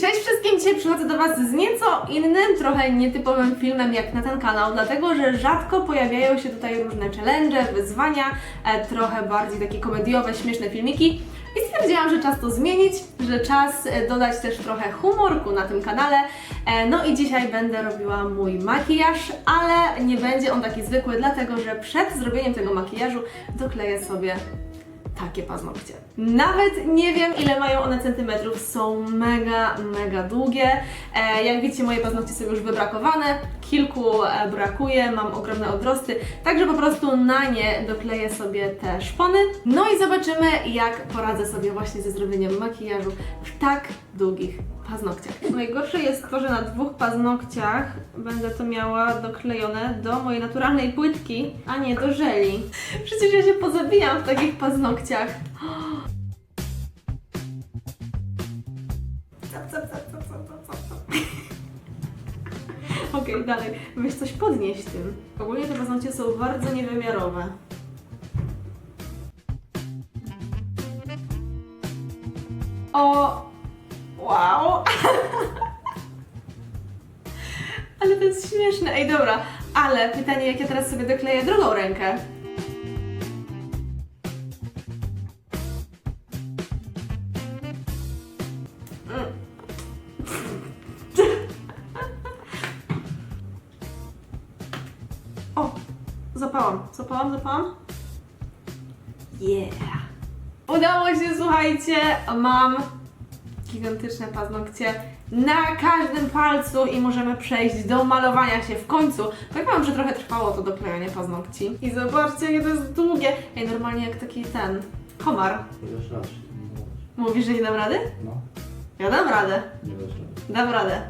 Cześć wszystkim, dzisiaj przychodzę do Was z nieco innym, trochę nietypowym filmem jak na ten kanał, dlatego że rzadko pojawiają się tutaj różne challenge, wyzwania, e, trochę bardziej takie komediowe, śmieszne filmiki. I stwierdziłam, że czas to zmienić, że czas e, dodać też trochę humorku na tym kanale. E, No i dzisiaj będę robiła mój makijaż, ale nie będzie on taki zwykły, dlatego że przed zrobieniem tego makijażu dokleję sobie takie paznokcie. Nawet nie wiem, ile mają one centymetrów, są mega, mega długie. E, jak widzicie, moje paznokcie są już wybrakowane, kilku e, brakuje, mam ogromne odrosty, także po prostu na nie dokleję sobie te szpony. No i zobaczymy, jak poradzę sobie właśnie ze zrobieniem makijażu w tak długich paznokciach. Najgorsze jest to, że na dwóch paznokciach będę to miała doklejone do mojej naturalnej płytki, a nie do żeli. Przecież ja się pozabijam w takich paznokciach. Okej, dalej. Weź coś podnieść tym. Ogólnie te paznokcie są bardzo niewymiarowe. O! Wow! Ale to jest śmieszne. Ej, dobra. Ale pytanie, jak ja teraz sobie dokleję drugą rękę. O! Zapałam, zapałam, zapałam. Yeah! Udało się, słuchajcie, mam gigantyczne paznokcie na każdym palcu i możemy przejść do malowania się w końcu. Powiem wam, że trochę trwało to doklejanie paznokci. I zobaczcie, jakie to jest długie. Ej, normalnie jak taki ten komar. Nie dasz rady. Mówisz, że nie dam rady? No, Ja dam radę. nie dasz rady. Dam radę.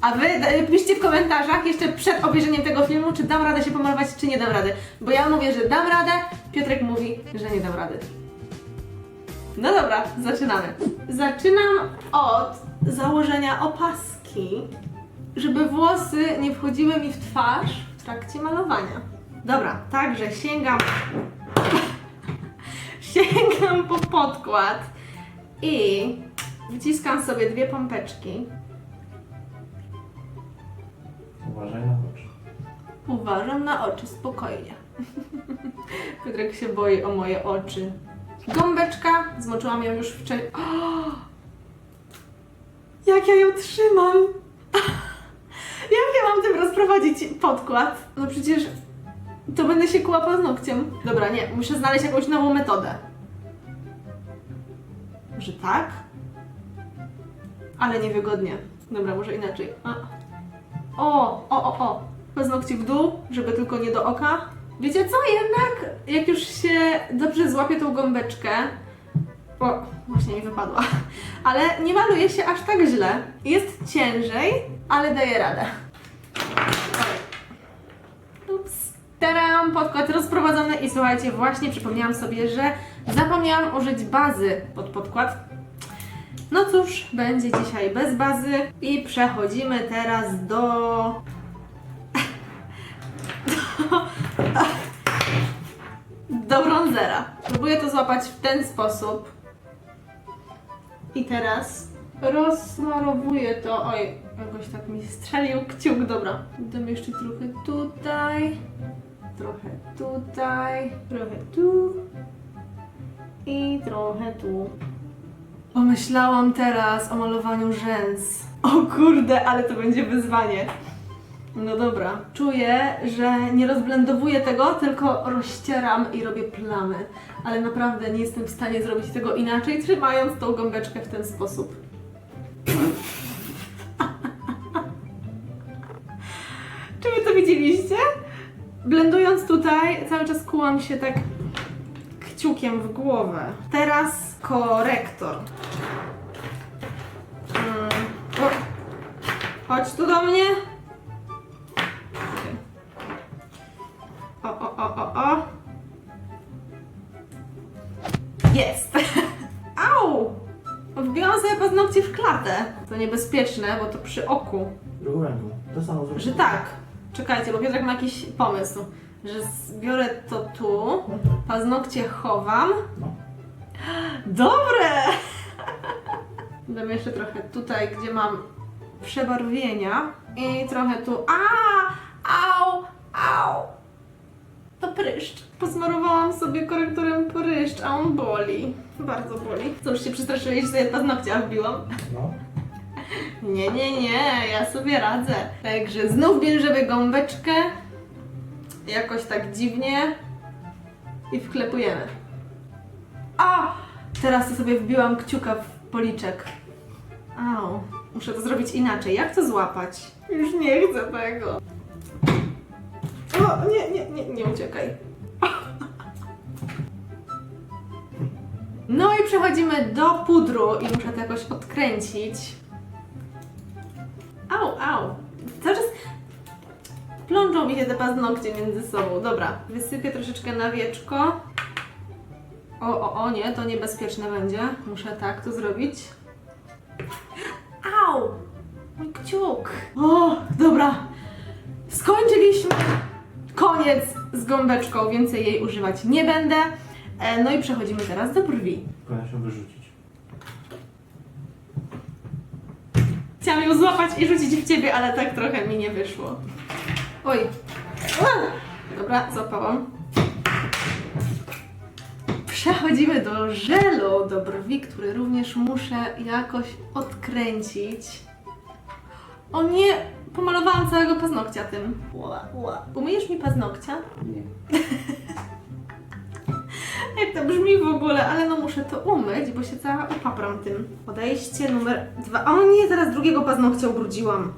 A wy da- piszcie w komentarzach jeszcze przed obejrzeniem tego filmu, czy dam radę się pomalować, czy nie dam rady. Bo ja mówię, że dam radę, Piotrek mówi, że nie dam rady. No dobra, zaczynamy. Zaczynam od założenia opaski, żeby włosy nie wchodziły mi w twarz w trakcie malowania. Dobra, także sięgam. sięgam po podkład i wciskam sobie dwie pompeczki. Uważaj na oczy. Uważam na oczy, spokojnie. Piotrek się boi o moje oczy. Gąbeczka, zmoczyłam ją już wcześniej. Jak ja ją trzymam! Jak ja mam tym rozprowadzić podkład? No przecież to będę się kłała paznokciem. Dobra, nie, muszę znaleźć jakąś nową metodę. Może tak? Ale niewygodnie. Dobra, może inaczej. A. O, o, o, o. Paznokcie w dół, żeby tylko nie do oka. Wiecie co, jednak jak już się dobrze złapie tą gąbeczkę, o, właśnie mi wypadła, ale nie maluje się aż tak źle. Jest ciężej, ale daje radę. Ups. Teraz podkład rozprowadzony i słuchajcie, właśnie przypomniałam sobie, że zapomniałam użyć bazy pod podkład. No cóż, będzie dzisiaj bez bazy i przechodzimy teraz do... do bronzera. Próbuję to złapać w ten sposób. I teraz rozsmarowuję to. Oj, jakoś tak mi strzelił kciuk. Dobra, dam jeszcze trochę tutaj, trochę tutaj, trochę tu i trochę tu. Pomyślałam teraz o malowaniu rzęs. O kurde, ale to będzie wyzwanie. No dobra. Czuję, że nie rozblendowuję tego, tylko rozcieram i robię plamy. Ale naprawdę nie jestem w stanie zrobić tego inaczej, trzymając tą gąbeczkę w ten sposób. Czy wy to widzieliście? Blendując tutaj, cały czas kułam się tak kciukiem w głowę. Teraz korektor. Mm. O. Chodź tu do mnie. Jest! Au! Wbiłam sobie paznokcie w klatę. To niebezpieczne, bo to przy oku. Ręką. To samo zrób. Że tak. Czekajcie, bo Piotrek ma jakiś pomysł. Że zbiorę to tu, paznokcie chowam No. Dobre! Dam jeszcze trochę tutaj, gdzie mam przebarwienia. I trochę tu. A! Au! Au! To pryszcz. Posmarowałam sobie korektorem pryszcz, a on boli. Bardzo boli. Co, już się przestraszyłeś, że sobie paznokcia wbiłam? No. Nie, nie, nie, ja sobie radzę. Także znów bierzemy gąbeczkę. Jakoś tak dziwnie. I wklepujemy. A! Teraz sobie wbiłam kciuka w policzek. Au. Muszę to zrobić inaczej. Jak to złapać? Już nie chcę tego. O, nie, nie, nie, nie uciekaj. No i przechodzimy do pudru i muszę to jakoś odkręcić. Au, au. Cały czas plączą mi się te paznokcie między sobą. Dobra, wysypię troszeczkę na wieczko. O, o, o, nie, to niebezpieczne będzie. Muszę tak to zrobić. Au! Mój kciuk. O, dobra. Skończyliśmy. Koniec z gąbeczką, więcej jej używać nie będę. E, No i przechodzimy teraz do brwi. Powinna się wyrzucić. Chciałam ją złapać i rzucić w ciebie, ale tak trochę mi nie wyszło. Oj. Dobra, złapałam. Przechodzimy do żelu, do brwi, który również muszę jakoś odkręcić. O nie! Pomalowałam całego paznokcia tym. Ła, ła. Umyjesz mi paznokcia? Nie. Jak to brzmi w ogóle, ale no muszę to umyć, bo się cała upapram tym. Podejście numer dwa. O nie, teraz drugiego paznokcia ubrudziłam.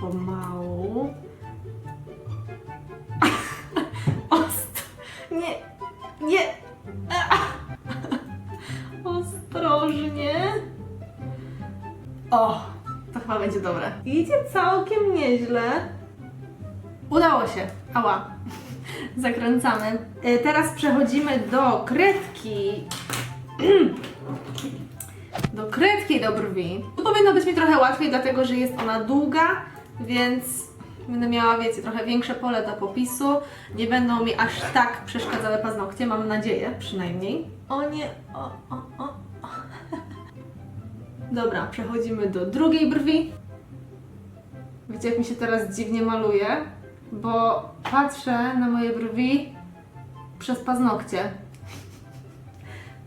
Pomału. Będzie dobre. Idzie całkiem nieźle. Udało się. Ała. Zakręcamy. E, Teraz przechodzimy do kredki. Do kredki do brwi. Tu powinno być mi trochę łatwiej, dlatego że jest ona długa, więc będę miała, wiecie, trochę większe pole do popisu. Nie będą mi aż tak przeszkadzały paznokcie, mam nadzieję przynajmniej. O nie, o, o, o. Dobra, przechodzimy do drugiej brwi. Wiecie, jak mi się teraz dziwnie maluje? Bo patrzę na moje brwi przez paznokcie.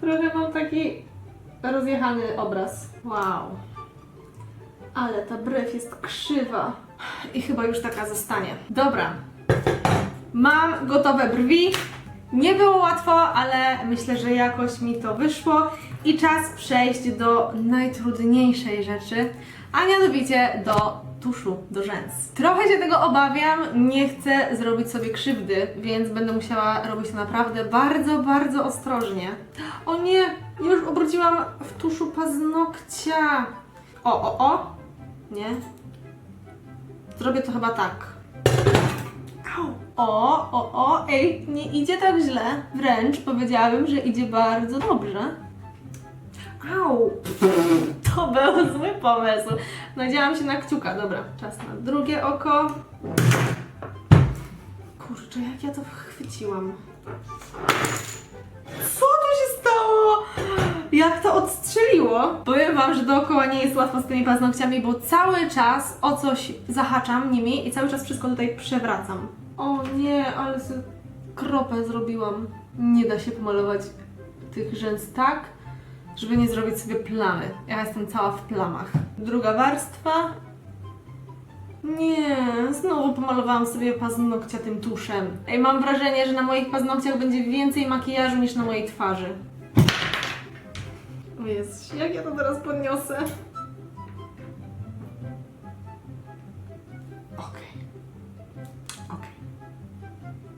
Trochę mam taki rozjechany obraz. Wow. Ale ta brew jest krzywa. I chyba już taka zostanie. Dobra. Mam gotowe brwi. Nie było łatwo, ale myślę, że jakoś mi to wyszło. I czas przejść do najtrudniejszej rzeczy, a mianowicie do tuszu do rzęs. Trochę się tego obawiam, nie chcę zrobić sobie krzywdy, więc będę musiała robić to naprawdę bardzo, bardzo ostrożnie. O nie, już obróciłam w tuszu paznokcia. O, o, o. Nie. Zrobię to chyba tak. O, o, o, ej, nie idzie tak źle. Wręcz powiedziałabym, że idzie bardzo dobrze. Au! To był zły pomysł. Nadziałam się na kciuka. Dobra, czas na drugie oko. Kurczę, jak ja to chwyciłam. Co tu się stało? Jak to odstrzeliło? Powiem wam, że dookoła nie jest łatwo z tymi paznokciami, bo cały czas o coś zahaczam nimi i cały czas wszystko tutaj przewracam. O nie, ale sobie kropę zrobiłam. Nie da się pomalować tych rzęs tak, żeby nie zrobić sobie plamy. Ja jestem cała w plamach. Druga warstwa. Nie, znowu pomalowałam sobie paznokcia tym tuszem. Ej, mam wrażenie, że na moich paznokciach będzie więcej makijażu niż na mojej twarzy. O Jezus, jak ja to teraz podniosę?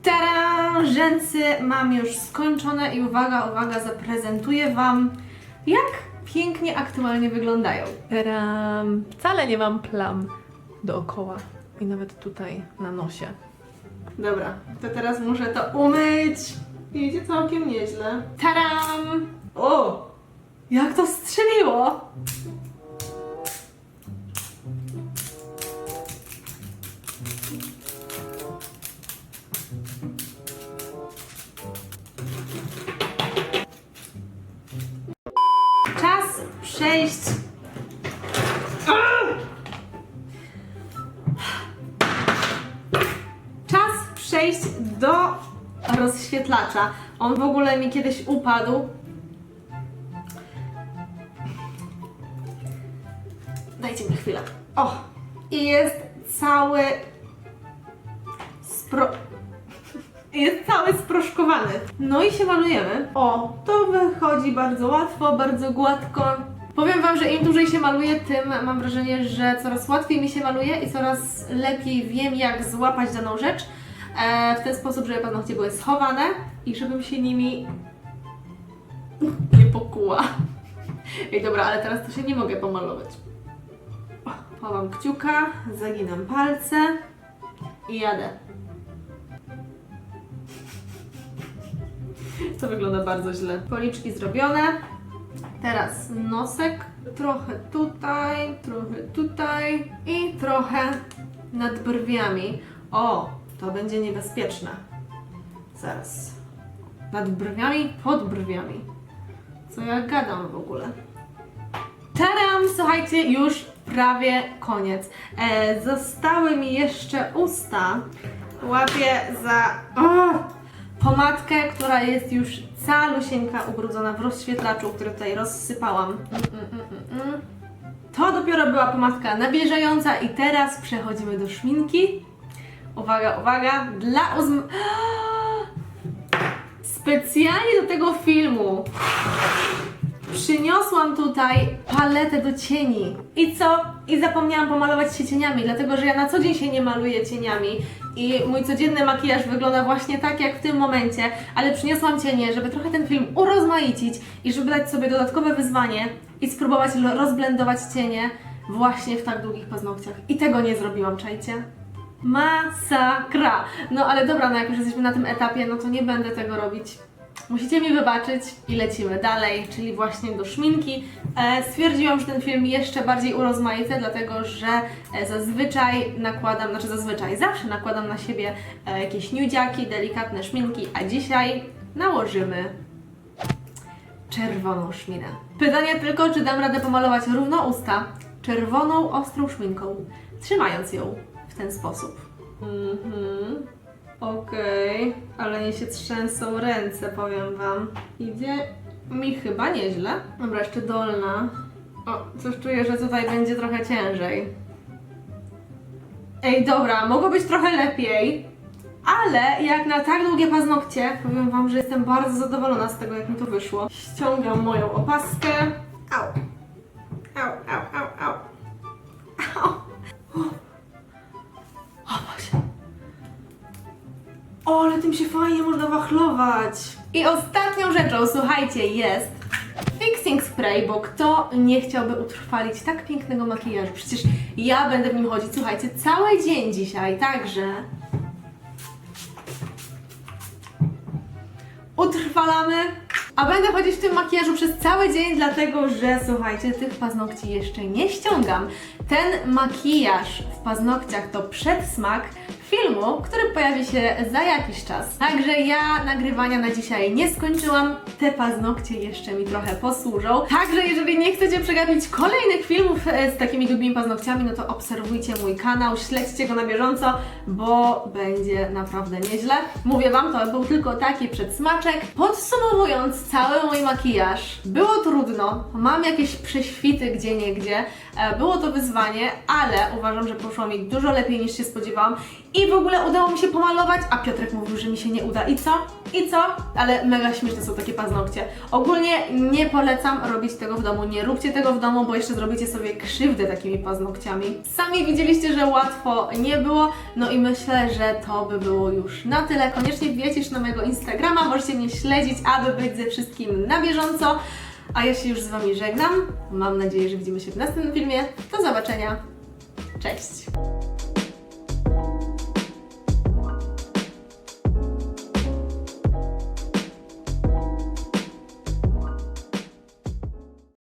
Tada! Rzęsy mam już skończone i uwaga, uwaga, zaprezentuję Wam, jak pięknie aktualnie wyglądają. Tadam! Wcale nie mam plam dookoła i nawet tutaj na nosie. Dobra, to teraz muszę to umyć. Idzie całkiem nieźle. Tadam! O! Jak to strzeliło! Przejść do rozświetlacza. On w ogóle mi kiedyś upadł. Dajcie mi chwilę. O! I jest cały spro... Jest cały sproszkowany. No i się malujemy. O, to wychodzi bardzo łatwo, bardzo gładko. Powiem Wam, że im dłużej się maluje, tym mam wrażenie, że coraz łatwiej mi się maluje i coraz lepiej wiem, jak złapać daną rzecz w ten sposób, żeby paznokcie były schowane i żebym się nimi nie pokuła. Ej, dobra, ale teraz to się nie mogę pomalować. Chowam kciuka, zaginam palce i jadę. To wygląda bardzo źle. Policzki zrobione. Teraz nosek. Trochę tutaj, trochę tutaj i trochę nad brwiami. O, to będzie niebezpieczne. Zaraz. Nad brwiami, pod brwiami. Co ja gadam w ogóle? Tadam! Słuchajcie, już prawie koniec. E, zostały mi jeszcze usta. Łapię za o, pomadkę, która jest już calusieńka ubrudzona w rozświetlaczu, który tutaj rozsypałam. Mm, mm, mm, mm, mm. To dopiero była pomadka nawilżająca i teraz przechodzimy do szminki. Uwaga, uwaga, dla uzm... Specjalnie do tego filmu Przyniosłam tutaj paletę do cieni. I co? I zapomniałam pomalować się cieniami, dlatego że ja na co dzień się nie maluję cieniami. I mój codzienny makijaż wygląda właśnie tak jak w tym momencie, ale przyniosłam cienie, żeby trochę ten film urozmaicić i żeby dać sobie dodatkowe wyzwanie i spróbować rozblendować cienie właśnie w tak długich paznokciach. I tego nie zrobiłam, czajcie? Masakra! No ale dobra, no jak już jesteśmy na tym etapie, no to nie będę tego robić. Musicie mi wybaczyć i lecimy dalej, czyli właśnie do szminki. E, stwierdziłam, że ten film jeszcze bardziej urozmaicę, dlatego że e, zazwyczaj nakładam, znaczy zazwyczaj, zawsze nakładam na siebie e, jakieś nudziaki, delikatne szminki, a dzisiaj nałożymy czerwoną szminę. Pytanie tylko, czy dam radę pomalować równo usta czerwoną, ostrą szminką, trzymając ją ten sposób. Mhm. Okej, ale nie się trzęsą ręce, powiem Wam. Idzie mi chyba nieźle. Dobra, jeszcze dolna. O, coś czuję, że tutaj będzie trochę ciężej. Ej, dobra, mogło być trochę lepiej, ale jak na tak długie paznokcie, powiem Wam, że jestem bardzo zadowolona z tego, jak mi to wyszło. Ściągam moją opaskę. Au. Au, O, ale tym się fajnie można wachlować. I ostatnią rzeczą, słuchajcie, jest fixing spray, bo kto nie chciałby utrwalić tak pięknego makijażu? Przecież ja będę w nim chodzić, słuchajcie, cały dzień dzisiaj, także... Utrwalamy. A będę chodzić w tym makijażu przez cały dzień, dlatego że słuchajcie, tych paznokci jeszcze nie ściągam. Ten makijaż w paznokciach to przedsmak filmu, który pojawi się za jakiś czas. Także ja nagrywania na dzisiaj nie skończyłam. Te paznokcie jeszcze mi trochę posłużą. Także jeżeli nie chcecie przegapić kolejnych filmów e, z takimi długimi paznokciami, no to obserwujcie mój kanał, śledźcie go na bieżąco, bo będzie naprawdę nieźle. Mówię Wam, to był tylko taki przedsmaczek. Podsumowując cały mój makijaż, było trudno, mam jakieś prześwity gdzie niegdzie, było to wyzwanie, ale uważam, że poszło mi dużo lepiej niż się spodziewałam i w ogóle udało mi się pomalować, a Piotrek mówił, że mi się nie uda. I co? I co? Ale mega śmieszne są takie paznokcie. Ogólnie nie polecam robić tego w domu, nie róbcie tego w domu, bo jeszcze zrobicie sobie krzywdę takimi paznokciami. Sami widzieliście, że łatwo nie było, no i myślę, że to by było już na tyle. Koniecznie wbijajcie już na mojego Instagrama, możecie mnie śledzić, aby być ze wszystkim na bieżąco. A ja się już z Wami żegnam. Mam nadzieję, że widzimy się w następnym filmie. Do zobaczenia. Cześć!